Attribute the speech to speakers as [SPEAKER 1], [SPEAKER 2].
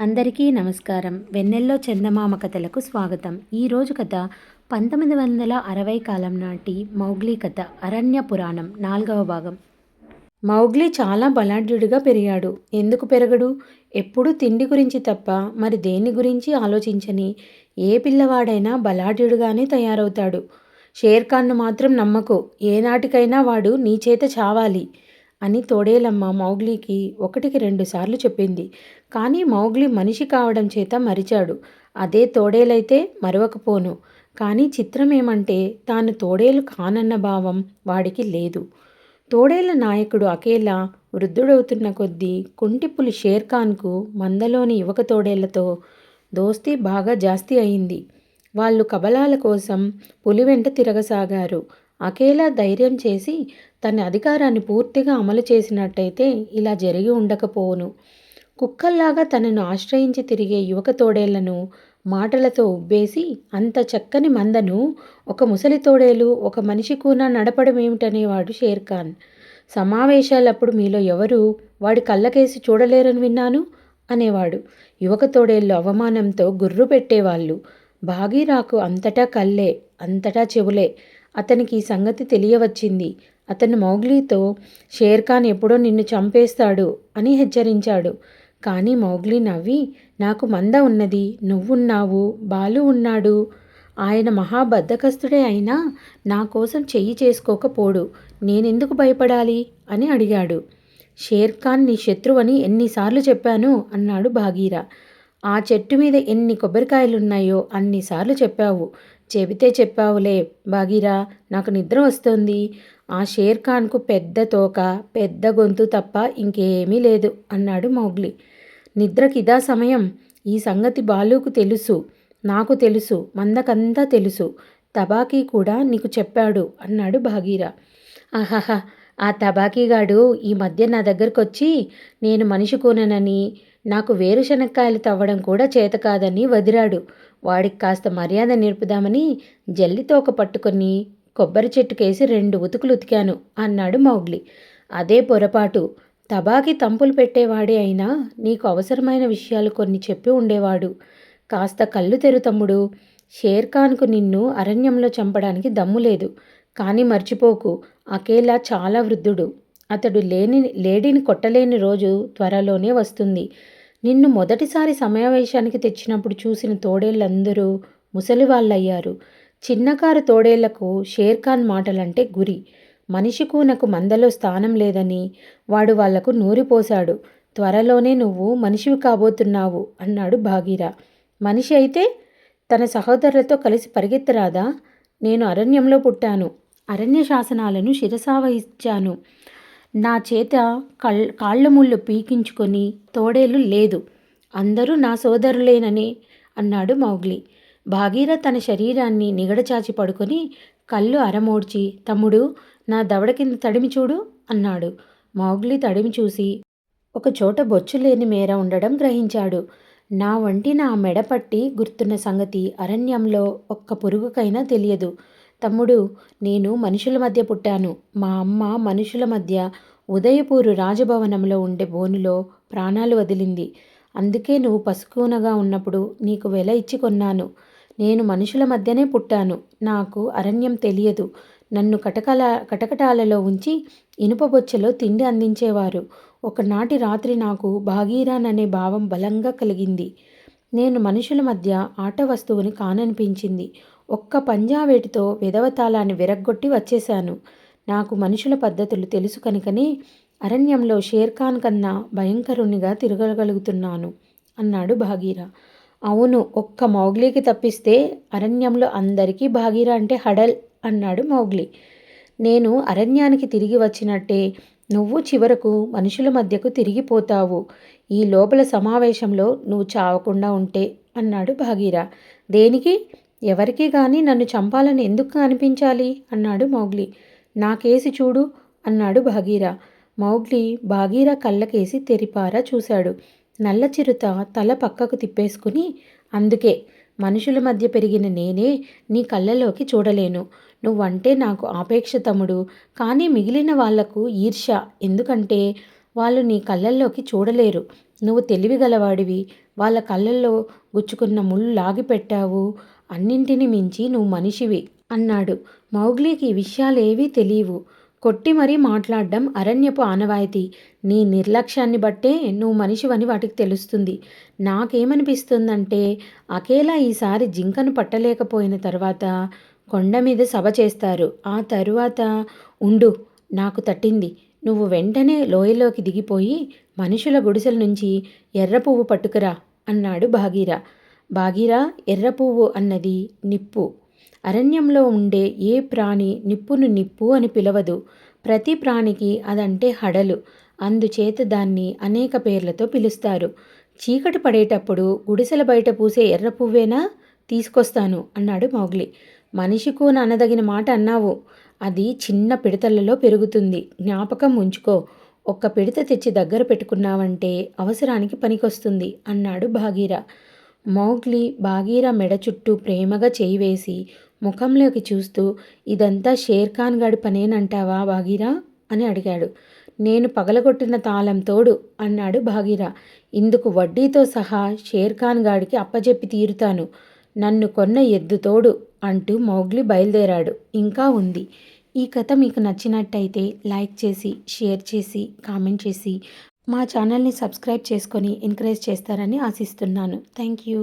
[SPEAKER 1] అందరికీ నమస్కారం. వెన్నెల్లో చందమామ కథలకు స్వాగతం. ఈరోజు కథ పంతొమ్మిది వందల అరవై కాలం నాటి మౌగ్లీ కథ అరణ్య పురాణం నాలుగవ భాగం. మౌగ్లీ చాలా బలాఢ్యుడిగా పెరిగాడు. ఎందుకు పెరగడు? ఎప్పుడూ తిండి గురించి తప్ప మరి దేని గురించి ఆలోచించని? ఏ పిల్లవాడైనా బలాఢ్యుడిగానే తయారవుతాడు. షేర్ఖాన్ను మాత్రం నమ్మకు. ఏనాటికైనా వాడు నీ చేత చావాలి. అని తోడేలమ్మ మౌగ్లీకి ఒకటికి రెండుసార్లు చెప్పింది. కానీ మౌగ్లీ మనిషి కావడం చేత మరిచాడు. అదే తోడేలైతే మరవకపోను. కానీ చిత్రం ఏమంటే తాను తోడేలు కానన్న భావం వాడికి లేదు. తోడేల నాయకుడు అకేలా వృద్ధుడవుతున్న కొద్దీ కుంటిపులి షేర్ఖాన్కు మందలోని యువక తోడేళ్ళతో దోస్తీ బాగా జాస్తి అయింది. వాళ్ళు కబలాల కోసం పులి వెంట తిరగసాగారు. అకేలా ధైర్యం చేసి తన అధికారాన్ని పూర్తిగా అమలు చేసినట్టయితే ఇలా జరిగి ఉండకపోవును. కుక్కల్లాగా తనను ఆశ్రయించి తిరిగే యువక తోడేళ్ళను మాటలతో ఉబ్బేసి అంత చక్కని మందను ఒక ముసలి తోడేలు ఒక మనిషి కూన నడపడం ఏమిటనేవాడు షేర్ఖాన్. సమావేశాలప్పుడు మీలో ఎవరు వాడి కళ్ళకేసి చూడలేరని విన్నాను? అనేవాడు. యువక తోడేళ్ళు అవమానంతో గుర్రు పెట్టేవాళ్ళు. భాగీరాకు అంతటా కళ్ళే అంతటా చెవులే అతనికి ఈ సంగతి తెలియవచ్చింది. అతను మౌగ్లీతో షేర్ఖాన్ ఎప్పుడో నిన్ను చంపేస్తాడు అని హెచ్చరించాడు. కానీ మౌగ్లీ నవ్వి నాకు మంద ఉన్నది నువ్వున్నావు బాలు ఉన్నాడు. ఆయన మహాబద్ధకస్తుడే అయినా నా కోసం చెయ్యి చేసుకోకపోడు. నేనెందుకు భయపడాలి? అని అడిగాడు. షేర్ఖాన్ నీ శత్రువని ఎన్నిసార్లు చెప్పాను అన్నాడు భాగీరా. ఆ చెట్టు మీద ఎన్ని కొబ్బరికాయలున్నాయో అన్నిసార్లు చెప్పావు. చెబితే చెప్పావులే భాగీరా నాకు నిద్ర వస్తుంది. ఆ షేర్ఖాన్కు పెద్ద తోక పెద్ద గొంతు తప్ప ఇంకేమీ లేదు అన్నాడు మౌగ్లి. నిద్రకిదా సమయం? ఈ సంగతి బాలుకు తెలుసు నాకు తెలుసు మందకంతా తెలుసు. తబాకీ కూడా నీకు చెప్పాడు అన్నాడు భాగీరా. ఆహాహా ఆ తబాకీగాడు ఈ మధ్య నా దగ్గరకు వచ్చి నేను మనిషి కోననని నాకు వేరుశనక్కాయలు తవ్వడం కూడా చేత కాదని వదిరాడు. వాడికి కాస్త మర్యాద నేర్పుదామని జల్లితోక పట్టుకొని కొబ్బరి చెట్టుకేసి రెండు ఉతుకులు ఉతికాను అన్నాడు మౌగ్లి. అదే పొరపాటు. తబాకి తంపులు పెట్టేవాడే అయినా నీకు అవసరమైన విషయాలు కొన్ని చెప్పి ఉండేవాడు. కాస్త కళ్ళు తెరు తమ్ముడు. షేర్ఖాన్కు నిన్ను అరణ్యంలో చంపడానికి దమ్ము లేదు. కానీ మర్చిపోకు. అకేలా చాలా వృద్ధుడు. అతడు లేని లేడీని కొట్టలేని రోజు త్వరలోనే వస్తుంది. నిన్ను మొదటిసారి సమావేశానికి తెచ్చినప్పుడు చూసిన తోడేళ్ళందరూ ముసలి వాళ్ళయ్యారు చిన్నకారు తోడేళ్ళకు షేర్ఖాన్ మాటలంటే గురి. మనిషి కూనకు మందలో స్థానం లేదని వాడు వాళ్ళకు నూరిపోశాడు. త్వరలోనే నువ్వు మనిషివి కాబోతున్నావు అన్నాడు భాగీరా. మనిషి అయితే తన సహోదరులతో కలిసి పరిగెత్తరాదా? నేను అరణ్యంలో పుట్టాను. అరణ్య శాసనాలను శిరసావహించాను. నా చేత కళ్ కాళ్ళ ముళ్ళు పీకించుకొని తోడేలు లేదు. అందరూ నా సోదరులేనని అన్నాడు మౌగ్లీ. భాగీర తన శరీరాన్ని నిగడచాచి పడుకొని కళ్ళు అరమోడ్చి తమ్ముడు నా దవడ కింద తడిమి చూడు అన్నాడు. మౌగ్లీ తడిమి చూసి ఒక చోట బొచ్చు లేని మేర ఉండడం గ్రహించాడు. నా వంటి నా మెడపట్టి గుర్తున్న సంగతి అరణ్యంలో ఒక్క పురుగుకైనా తెలియదు. తమ్ముడు నేను మనుషుల మధ్య పుట్టాను. మా అమ్మ మనుషుల మధ్య ఉదయపూరు రాజభవనంలో ఉండే బోనులో ప్రాణాలు వదిలింది. అందుకే నువ్వు పసుకూనగా ఉన్నప్పుడు నీకు వెల ఇచ్చి కొన్నాను. నేను మనుషుల మధ్యనే పుట్టాను. నాకు అరణ్యం తెలియదు. నన్ను కటకల కటకటాలలో ఉంచి ఇనుప బొచ్చలో తిండి అందించేవారు. ఒకనాటి రాత్రి నాకు భాగీరాన్ అనే భావం బలంగా కలిగింది. నేను మనుషుల మధ్య ఆట వస్తువుని కాననిపించింది. ఒక్క పంజావేటితో విధవతాళాన్ని విరగ్గొట్టి వచ్చేశాను. నాకు మనుషుల పద్ధతులు తెలుసు కనుకనే అరణ్యంలో షేర్ఖాన్ కన్నా భయంకరునిగా తిరగగలుగుతున్నాను అన్నాడు భాగీరా. అవును ఒక్క మౌగ్లీకి తప్పిస్తే అరణ్యంలో అందరికీ భాగీరా అంటే హడల్ అన్నాడు మౌగ్లీ. నేను అరణ్యానికి తిరిగి వచ్చినట్టే నువ్వు చివరకు మనుషుల మధ్యకు తిరిగిపోతావు. ఈ లోపల సమావేశంలో నువ్వు చావకుండా ఉంటే అన్నాడు భాగీరా. దేనికి? ఎవరికి కానీ నన్ను చంపాలని ఎందుకు అనిపించాలి? అన్నాడు మౌగ్లి. నా కేసి చూడు అన్నాడు భాగీరా. మౌగ్లి భాగీరా కళ్ళకేసి తెరిపారా చూశాడు. నల్ల చిరుత తల పక్కకు తిప్పేసుకుని అందుకే మనుషుల మధ్య పెరిగిన నేనే నీ కళ్ళలోకి చూడలేను. నువ్వంటే నాకు ఆపేక్ష తమ్ముడు. కానీ మిగిలిన వాళ్ళకు ఈర్ష్య ఎందుకంటే వాళ్ళు నీ కళ్ళల్లోకి చూడలేరు. నువ్వు తెలివిగలవాడివి. వాళ్ళ కళ్ళల్లో గుచ్చుకున్న ముళ్ళు లాగిపెట్టావు అన్నింటిని మించి నువ్వు మనిషివి అన్నాడు. మౌగ్లీకి ఈ విషయాలేవీ తెలియవు. కొట్టి మరీ మాట్లాడడం అరణ్యపు ఆనవాయితీ. నీ నిర్లక్ష్యాన్ని బట్టే నువ్వు మనిషివని వాటికి తెలుస్తుంది. నాకేమనిపిస్తుందంటే అకేలా ఈసారి జింకను పట్టలేకపోయిన తర్వాత కొండ మీద సభ చేస్తారు. ఆ తరువాత ఉండు నాకు తట్టింది. నువ్వు వెంటనే లోయలోకి దిగిపోయి మనుషుల గుడిసెల నుంచి ఎర్ర పువ్వు పట్టుకురా అన్నాడు భాగీరా భాగీరా ఎర్ర పువ్వు అన్నది నిప్పు. అరణ్యంలో ఉండే ఏ ప్రాణి నిప్పును నిప్పు అని పిలవదు. ప్రతి ప్రాణికి అదంటే హడలు. అందుచేత దాన్ని అనేక పేర్లతో పిలుస్తారు. చీకటి పడేటప్పుడు గుడిసెల బయట పూసే ఎర్ర పువ్వేనా తీసుకొస్తాను అన్నాడు మౌగ్లి. మనిషికు అనదగిన మాట అన్నావు. అది చిన్న పిడతలలో పెరుగుతుంది. జ్ఞాపకం ఉంచుకో. ఒక్క పిడత తెచ్చి దగ్గర పెట్టుకున్నావంటే అవసరానికి పనికొస్తుంది అన్నాడు భాగీరా మౌగ్లి బాగీరా మెడ చుట్టూ ప్రేమగా చేయి వేసి ముఖంలోకి చూస్తూ ఇదంతా షేర్ఖాన్ గాడి పనేనంటావా బాగీరా? అని అడిగాడు. నేను పగలగొట్టిన తాళం తోడు అన్నాడు భాగీరా ఇందుకు వడ్డీతో సహా షేర్ఖాన్ గాడికి అప్పజెప్పి తీరుతాను. నన్ను కొన్న ఎద్దు తోడు అంటూ మౌగ్లి బయలుదేరాడు. ఇంకా ఉంది. ఈ కథ మీకు నచ్చినట్టయితే లైక్ చేసి షేర్ చేసి కామెంట్ చేసి మా ఛానల్ని సబ్స్క్రైబ్ చేసుకొని ఎంకరేజ్ చేస్తారని ఆశిస్తున్నాను. Thank you